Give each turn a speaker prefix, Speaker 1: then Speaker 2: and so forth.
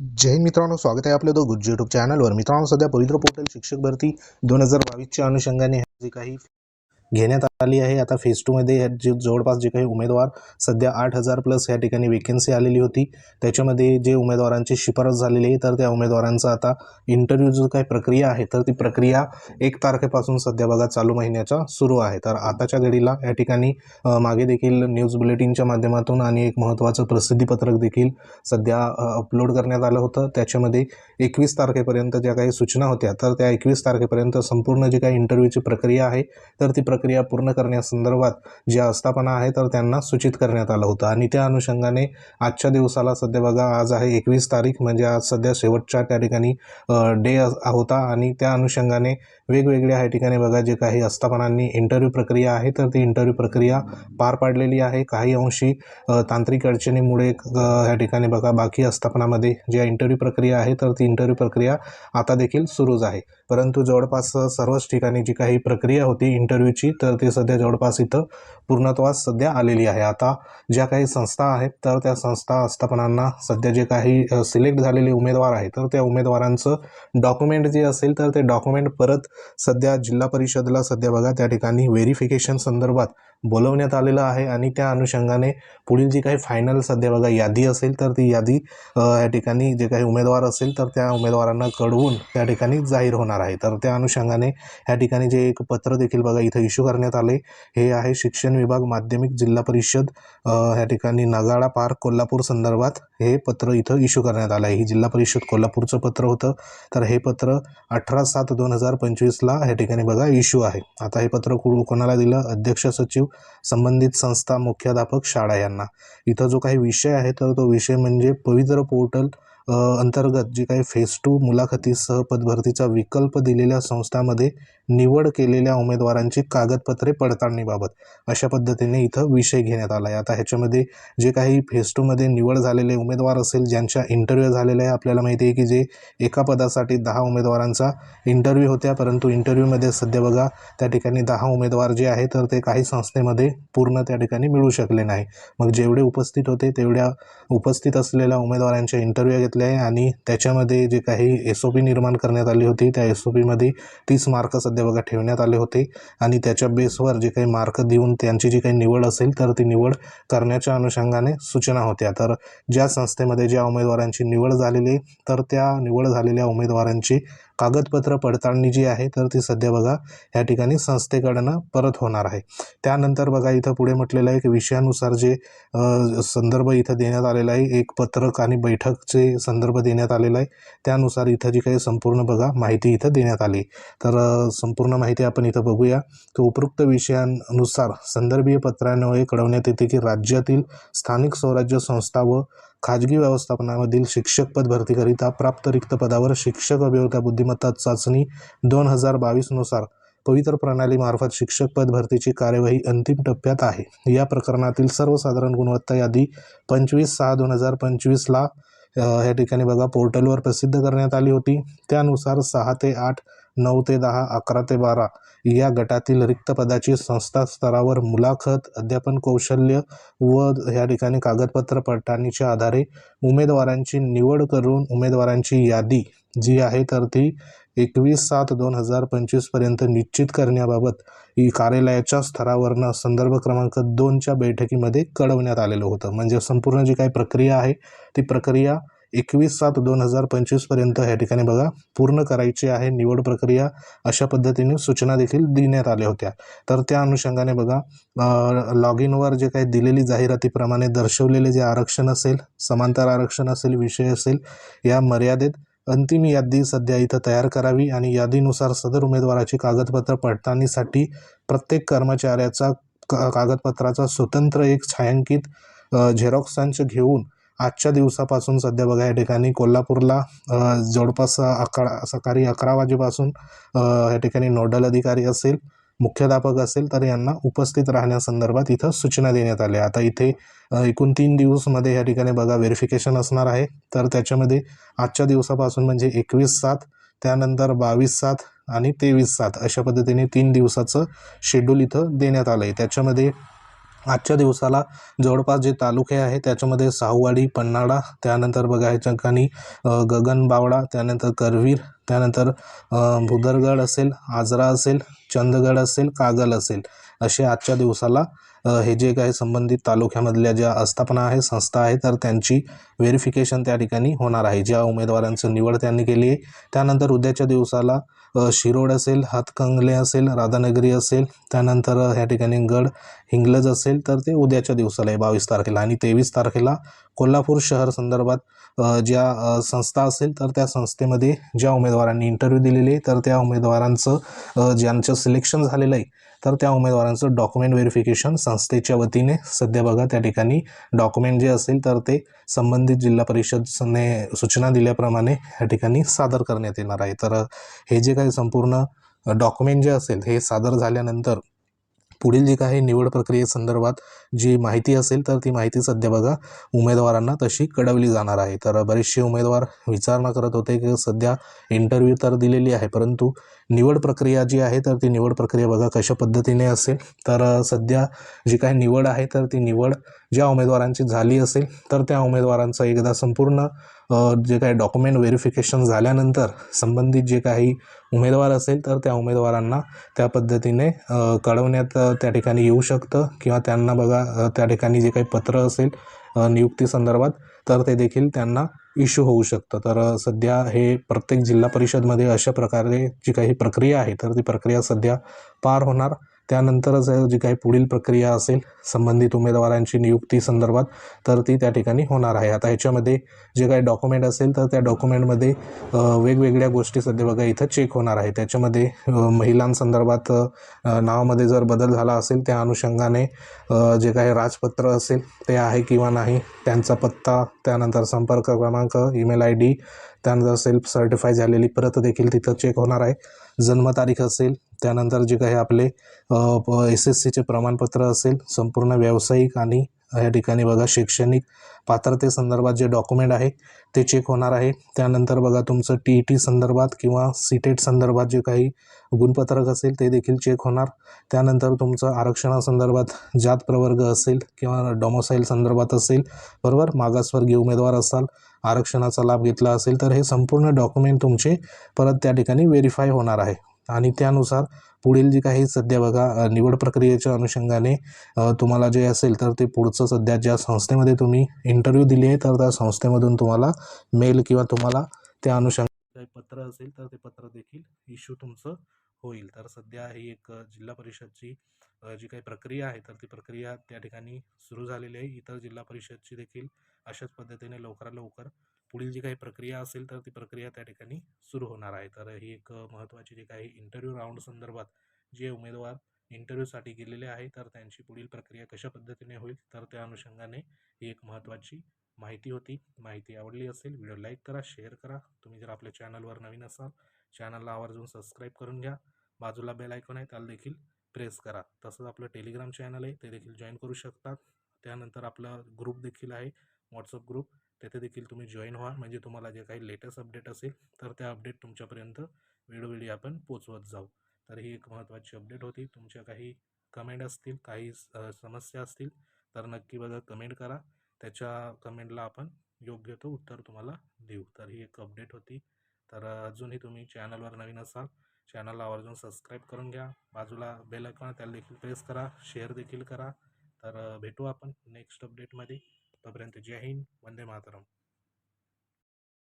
Speaker 1: जय मित्रांनो स्वागत आहे आपलं दो गुज्ज युट्यूब चॅनलवर मित्रांनो सध्या पवित्र पोर्टल शिक्षक भरती दोन हजार बावीसच्या अनुषंगाने जे काही घेण्यात आली आहे. आता फेज टूमध्ये जे जवळपास जे काही उमेदवार सध्या आठ हजार प्लस या ठिकाणी वेकेन्सी आलेली होती. त्याच्यामध्ये जे उमेदवारांची शिफारस झालेली आहे तर त्या उमेदवारांचा आता इंटरव्ह्यू जो काही प्रक्रिया आहे तर ती प्रक्रिया एक तारखेपासून सध्या बघा चालू महिन्याच्या सुरू आहे. तर आताच्या घडीला या ठिकाणी मागे देखील न्यूज बुलेटिनच्या माध्यमातून आणि एक महत्त्वाचं प्रसिद्धीपत्रक देखील सध्या अपलोड करण्यात आलं होतं. त्याच्यामध्ये एकवीस तारखेपर्यंत ज्या काही सूचना होत्या तर त्या एकवीस तारखेपर्यंत संपूर्ण जी काही इंटरव्ह्यूची प्रक्रिया आहे तर ती प्रक्रिया प्रक्रिया पूर्ण करण्यासंदर्भात ज्या आस्थापना आहे तर त्यांना सूचित करण्यात आलं होतं. आणि त्या अनुषंगाने आजच्या दिवसाला सध्या बघा आज आहे एकवीस तारीख म्हणजे आज सध्या शेवटच्या त्या ठिकाणी डे होता. आणि त्या अनुषंगाने वेगवेगळ्या ह्या ठिकाणी बघा जे काही आस्थापनांनी इंटरव्ह्यू प्रक्रिया आहे तर ती इंटरव्ह्यू प्रक्रिया पार पाडलेली आहे. काही अंशी तांत्रिक अडचणीमुळे ह्या ठिकाणी बघा बाकी आस्थापनामध्ये ज्या इंटरव्ह्यू प्रक्रिया आहे तर ती इंटरव्ह्यू प्रक्रिया आता देखील सुरूच आहे. परंतु जवळपास सर्वच ठिकाणी जी काही प्रक्रिया होती इंटरव्ह्यूची तर ती सध्या जवळपास इथं पूर्णत्वास सध्या आलेली आहे. आता ज्या काही संस्था आहेत तर त्या संस्था आस्थापनांना सध्या जे काही सिलेक्ट झालेले उमेदवार आहेत तर त्या उमेदवारांचं डॉक्युमेंट जे असेल तर ते डॉक्युमेंट परत सध्या जिल्हा परिषदला सध्या बघा त्या ठिकाणी व्हेरिफिकेशन संदर्भात बोलवण्यात आलेलं आहे आणि त्या अनुषंगाने पुढील जी काही फायनल सध्या बघा यादी असेल तर ती यादी या ठिकाणी जे काही उमेदवार असेल तर त्या उमेदवारांना कळवून त्या ठिकाणी जाहीर होणार आहे. तर त्या अनुषंगाने या ठिकाणी जे एक पत्र देखील बघा इथं इश्यू करण्यात आले. हे आहे शिक्षण विभाग माध्यमिक जिल्हा परिषद ह्या या ठिकाणी नगाडा पार्क कोल्हापूर संदर्भात हे पत्र इथं इश्यू करण्यात आलं आहे. ही जिल्हा परिषद कोल्हापूरचं पत्र होतं. तर हे पत्र अठरा सात दोन हजार पंचवीसला या ठिकाणी बघा इश्यू आहे. आता हे पत्र कोणाला दिलं? अध्यक्ष सचिव संबंधित संस्था मुख्याध्यापक शाळा यांना. इथं जो काही विषय आहे तर तो विषय म्हणजे पवित्र पोर्टल अंतर्गत जी काही फेज टू मुलाखतीसह पदभरतीचा विकल्प दिलेल्या संस्थांमध्ये निवड केलेल्या उमेदवारांची कागदपत्रे पडताळणीबाबत अशा पद्धतीने इथं विषय घेण्यात आला आहे. आता ह्याच्यामध्ये जे काही फेस्टूमध्ये निवड झालेले उमेदवार असेल ज्यांच्या इंटरव्ह्यू झालेला आहे आपल्याला माहिती आहे की जे एका पदासाठी दहा उमेदवारांचा इंटरव्ह्यू होत्या परंतु इंटरव्ह्यूमध्ये सध्या बघा त्या ठिकाणी दहा उमेदवार जे आहे तर ते काही संस्थेमध्ये पूर्ण त्या ठिकाणी मिळू शकले नाही. मग जेवढे उपस्थित होते तेवढ्या उपस्थित असलेल्या उमेदवारांच्या इंटरव्ह्यू घेतले आहे आणि त्याच्यामध्ये जे काही एस ओ पी निर्माण करण्यात आली होती त्या एस ओ पीमध्ये तीस मार्क सध्या बघा ठेवण्यात आले होते. आणि त्याच्या बेसवर जे काही मार्क देऊन त्यांची जी काही निवड असेल तर ती निवड करण्याच्या अनुषंगाने सूचना होत्या. तर ज्या संस्थेमध्ये ज्या उमेदवारांची निवड झालेली तर त्या निवड झालेल्या उमेदवारांची कागदपत्र पडताळणी जी आहे तर ती सध्या बघा या ठिकाणी संस्थेकडनं परत होणार आहे. त्यानंतर बघा इथं पुढे म्हटलेलं आहे की विषयानुसार जे संदर्भ इथं देण्यात आलेला आहे एक पत्रक आणि बैठकचे संदर्भ देण्यात आलेला आहे. त्यानुसार इथं जी काही संपूर्ण बघा माहिती इथं देण्यात आली. तर संपूर्ण माहिती आपण इथं बघूया. की उपरोक्त विषयांनुसार संदर्भीय पत्रान्वये कळवण्यात येते की राज्यातील स्थानिक स्वराज्य संस्था व खाजगी व्यवस्थापनामधील शिक्षक पद भरतीकरिता प्राप्त रिक्त पदावर शिक्षक अभियोगिता बुद्धिमत्ता चाचणी दोन हजार बावीसनुसार पवित्र प्रणालीमार्फत शिक्षक पद भरतीची कार्यवाही अंतिम टप्प्यात आहे. या प्रकरणातील सर्वसाधारण गुणवत्ता यादी पंचवीस सहा दोन हजार पंचवीसला या ठिकाणी बघा पोर्टलवर प्रसिद्ध करण्यात आली होती. त्यानुसार सहा ते आठ नऊ ते दहा अकरा ते बारा या गटातील रिक्त पदाची संस्था स्तरावर मुलाखत अध्यापन कौशल्य व या ठिकाणी कागदपत्र पडताळणीच्या आधारे उमेदवारांची निवड करून उमेदवारांची यादी जी आहे तर ती एकवीस सात दोन हजार पंचवीसपर्यंत निश्चित करण्याबाबत ही कार्यालयाच्या स्तरावरनं संदर्भ क्रमांक दोनच्या बैठकीमध्ये कळवण्यात आलेलं होतं. म्हणजे संपूर्ण जी काही प्रक्रिया आहे ती प्रक्रिया एकवीस सात दोन हजार पंचवीसपर्यंत ह्या ठिकाणी बघा पूर्ण करायची आहे निवड प्रक्रिया अशा पद्धतीने सूचना देखील देण्यात आल्या होत्या. तर त्या अनुषंगाने बघा लॉग इनवर जे काही दिलेली जाहिरातीप्रमाणे दर्शवलेले जे आरक्षण असेल समांतर आरक्षण असेल विषय असेल या मर्यादेत अंतिम यादी सध्या इथं तयार करावी आणि यादीनुसार सदर उमेदवाराची कागदपत्र पडताळणीसाठी प्रत्येक कर्मचाऱ्याचा का कागदपत्राचा स्वतंत्र एक छायांकित अ, झेरॉक्स संच घेऊन आजच्या दिवसापासून सध्या बघा या ठिकाणी कोल्हापूरला जवळपास अकरा सकाळी अकरा वाजेपासून या ठिकाणी नोडल अधिकारी असेल मुख्याध्यापक असेल तर यांना उपस्थित राहण्यासंदर्भात इथं सूचना देण्यात आल्या. आता इथे एकूण तीन दिवसमध्ये या ठिकाणी बघा व्हेरिफिकेशन असणार आहे. तर त्याच्यामध्ये आजच्या दिवसापासून म्हणजे एकवीस सात त्यानंतर बावीस सात आणि तेवीस सात अशा पद्धतीने तीन दिवसाचं शेड्यूल इथं देण्यात आलं आहे त्याच्यामध्ये आजच्या दिवसाला जवळपास जे तालुके आहे त्याच्यामध्ये साहुवाडी पन्हाळा त्यानंतर बघा ठिकाणी गगनबावडा त्यानंतर करवीर त्यानंतर भुदरगड असेल आजरा असेल चंदगड असेल कागल असेल असे आजच्या दिवसाला हे जे काही संबंधित तालुक्यामधल्या ज्या आस्थापना आहे संस्था आहे तर त्यांची व्हेरिफिकेशन त्या ठिकाणी होणार आहे. ज्या उमेदवारांचं निवड त्यांनी केली आहे. त्यानंतर उद्याच्या दिवसाला शिरोड असेल हातकंगले असेल राधानगरी असेल त्यानंतर ह्या ठिकाणी गड हिंगलज असेल तर ते उद्याच्या दिवसाला आहे बावीस तारखेला आणि तेवीस तारखेला कोल्हापूर शहर संदर्भात ज्या संस्था असेल तर त्या संस्थेमध्ये ज्या उमेदवारांनी इंटरव्ह्यू दिलेले आहे तर त्या उमेदवारांचं ज्यांच्या ज्यांचं सिलेक्शन झालेलं आहे तर त्या उमेदवारांचं डॉक्युमेंट व्हेरिफिकेशन संस्थेच्या वतीने सध्या बघा त्या ठिकाणी डॉक्युमेंट जे असेल तर ते संबंधित जिल्हा परिषदने सूचना दिल्याप्रमाणे या ठिकाणी सादर करण्यात येणार आहे. तर हे जे काही संपूर्ण डॉक्युमेंट जे असेल हे सादर झाल्यानंतर पुढील जी काही निवड प्रक्रियेसंदर्भात जी माहिती असेल तर ती माहिती सध्या बघा उमेदवारांना तशी कळवली जाणार आहे. तर बरेचसे उमेदवार विचारणा करत होते की सध्या इंटरव्ह्यू तर दिलेली आहे परंतु निवड प्रक्रिया जी आहे तर ती निवड प्रक्रिया बघा कशा पद्धतीने असेल. तर सध्या जी काही निवड आहे तर ती निवड ज्या उमेदवारांची झाली असेल तर त्या उमेदवारांचा एकदा संपूर्ण जे काही डॉक्युमेंट व्हेरिफिकेशन झाल्यानंतर संबंधित जे काही उमेदवार असेल तर त्या उमेदवारांना त्या पद्धतीने कळवण्यात त्या ठिकाणी येऊ शकतं किंवा त्यांना बघा त्या ठिकाणी जे काही पत्र असेल नियुक्ती नियुक्तीसंदर्भात तर ते देखील त्यांना इश्यू होऊ शकतं. तर सध्या हे प्रत्येक जिल्हा परिषदमध्ये अशा प्रकारे जी काही प्रक्रिया आहे तर ती प्रक्रिया सध्या पार होणार. त्यानंतरच जी काही पुढील प्रक्रिया असेल संबंधित उमेदवारांची नियुक्ती संदर्भात तर ती त्या ठिकाणी होणार आहे. आता ह्याच्यामध्ये जे काही डॉक्युमेंट असेल तर त्या डॉक्युमेंटमध्ये वेगवेगळ्या गोष्टी सध्या बघा इथं चेक होणार आहे. त्याच्यामध्ये महिलांसंदर्भात नावामध्ये जर बदल झाला असेल त्या अनुषंगाने जे काही राजपत्र असेल ते आहे किंवा नाही त्यांचा पत्ता त्यानंतर संपर्क क्रमांक ईमेल आय डी त्यानंतर सेल्फ सर्टिफाय झालेली प्रत देखील तिथं चेक होणार आहे. जन्मतारीख असेल त्यानंतर जे काही आपले एस एस सीचे प्रमाणपत्र असेल संपूर्ण व्यावसायिक आणि या ठिकाणी बघा शैक्षणिक पात्रतेसंदर्भात जे डॉक्युमेंट आहे ते चेक होणार आहे. त्यानंतर बघा तुमचं टी ई टी संदर्भात किंवा सीटेट संदर्भात जे काही गुणपत्रक असेल ते देखील चेक होणार. त्यानंतर तुमचं आरक्षणासंदर्भात जात प्रवर्ग असेल किंवा डॉमोसाईल संदर्भात असेल बरोबर? मागासवर्गीय उमेदवार असाल आरक्षणाचा लाभ घेतला असेल तर हे संपूर्ण डॉक्युमेंट तुमचे परत त्या ठिकाणी व्हेरीफाय होणार आहे. आणि त्यानुसार पुढील जी काही सध्या बघा निवड प्रक्रियेच्या अनुषंगाने तुम्हाला जे असेल तर ते पुढचं सध्या ज्या संस्थेमध्ये तुम्ही इंटरव्ह्यू दिली आहे तर त्या संस्थेमधून तुम्हाला मेल किंवा तुम्हाला त्या अनुषंगाने काही पत्र असेल तर ते पत्र देखील इश्यू तुमचं होईल. तर सध्या ही एक जिल्हा परिषदची जी काही प्रक्रिया आहे तर ती प्रक्रिया त्या ठिकाणी सुरू झालेली आहे. इतर जिल्हा परिषदची देखील अशाच पद्धतीने लवकरात लवकर पुढील जी काही प्रक्रिया असेल तर ती प्रक्रिया त्या ठिकाणी सुरू होणार आहे. तर ही एक महत्त्वाची जी काही इंटरव्ह्यू राऊंड संदर्भात जे उमेदवार इंटरव्ह्यूसाठी गेलेले आहे तर त्यांची पुढील प्रक्रिया कशा पद्धतीने होईल तर त्या अनुषंगाने ही एक महत्त्वाची माहिती होती. माहिती आवडली असेल व्हिडिओ लाईक करा शेअर करा. तुम्ही जर आपल्या चॅनलवर नवीन असाल चॅनलला आवर्जून सबस्क्राईब करून घ्या. बाजूला बेल आयकॉन आहे त्याला देखील प्रेस करा. तसंच आपलं टेलिग्राम चॅनल आहे ते देखील जॉईन करू शकतात त्यानंतर आपला ग्रुप देखील आहे व्हॉट्सअप ग्रुप तेथे देखील तुम्ही जॉईन व्हा. म्हणजे तुम्हाला जे काही लेटेस्ट अपडेट असेल तर त्या अपडेट तुमच्यापर्यंत वेळोवेळी आपण पोचवत जाऊ. तर ही एक महत्त्वाची अपडेट होती. तुमच्या काही कमेंट असतील काही समस्या असतील तर नक्की बघा कमेंट करा. त्याच्या कमेंटला आपण योग्य तो उत्तर तुम्हाला देऊ. तर ही एक अपडेट होती. तर अजूनही तुम्ही चॅनलवर नवीन असाल चॅनलला आवर्जून सबस्क्राईब करून घ्या. बाजूला बेल आयकॉन त्याला देखील प्रेस करा. शेअर देखील करा. तर भेटू आपण नेक्स्ट अपडेटमध्ये तोपर्यंत जय हिंद वंदे मातरम